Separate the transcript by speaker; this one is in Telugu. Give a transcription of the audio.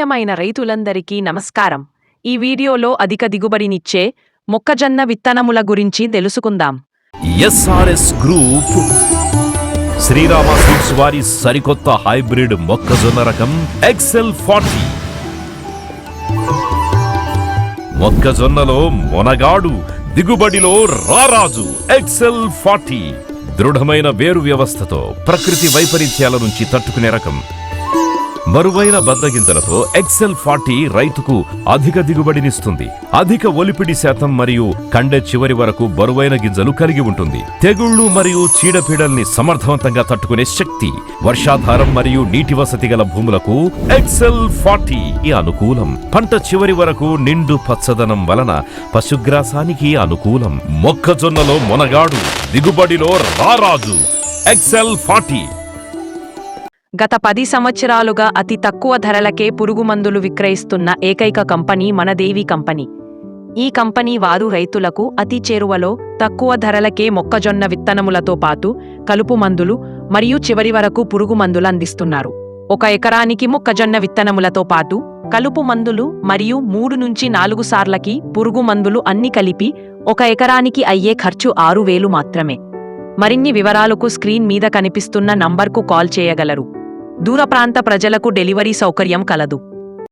Speaker 1: ప్రియమైన రైతులందరికీ నమస్కారం. ఈ వీడియోలో అధిక దిగుబడినిచ్చే మొక్కజొన్న విత్తనముల గురించి తెలుసుకుందాం.
Speaker 2: SRS group. శ్రీరామ సీడ్స్ వారి సరికొత్త హైబ్రిడ్ మొక్కజొన్న రకం ఎక్సెల్ ఫార్టీ. మొక్కజొన్నలో మొనగాడు దిగుబడిలో రారాజు ఎక్సెల్ ఫార్టీ. దృఢమైన వేరు వ్యవస్థతో ప్రకృతి వైపరీత్యాల నుంచి తట్టుకునే రకం బరువైన బద్దగింజలతో ఎక్సెల్ ఫార్టీ రైతుకు అధిక దిగుబడినిస్తుంది. అధిక ఒలిపిడి శాతం మరియు కండె చివరి వరకు బరువైన గింజలు కలిగి ఉంటుంది. తెగుళ్ళు మరియు చీడపీడల్ని సమర్థవంతంగా తట్టుకునే శక్తి వర్షాధారం మరియు నీటి వసతి గల భూములకు ఎక్సెల్ ఫార్టీ అనుకూలం. పంట చివరి వరకు నిండు పచ్చదనం వలన పశుగ్రాసానికి అనుకూలం. మొక్కజొన్నలో మొనగాడు దిగుబడిలో రారాజు. ఎక్సెల్ ఫార్టీ
Speaker 1: గత పది సంవత్సరాలుగా అతి తక్కువ ధరలకే పురుగుమందులు విక్రయిస్తున్న ఏకైక కంపెనీ మనదేవి కంపెనీ. ఈ కంపెనీ వారు రైతులకు అతి చేరువలో తక్కువ ధరలకే మొక్కజొన్న విత్తనములతో పాటు కలుపు మందులు మరియు చివరి వరకు పురుగు మందులు అందిస్తున్నారు. ఒక ఎకరానికి మొక్కజొన్న విత్తనములతో పాటు కలుపు మందులు మరియు మూడు నుంచి నాలుగు సార్లకి పురుగు మందులు అన్ని కలిపి ఒక ఎకరానికి అయ్యే ఖర్చు ఆరు వేలు మాత్రమే. మరిన్ని వివరాలకు స్క్రీన్ మీద కనిపిస్తున్న నంబర్కు కాల్ చేయగలరు. దూర ప్రాంత ప్రజలకు డెలివరీ సౌకర్యం కలదు.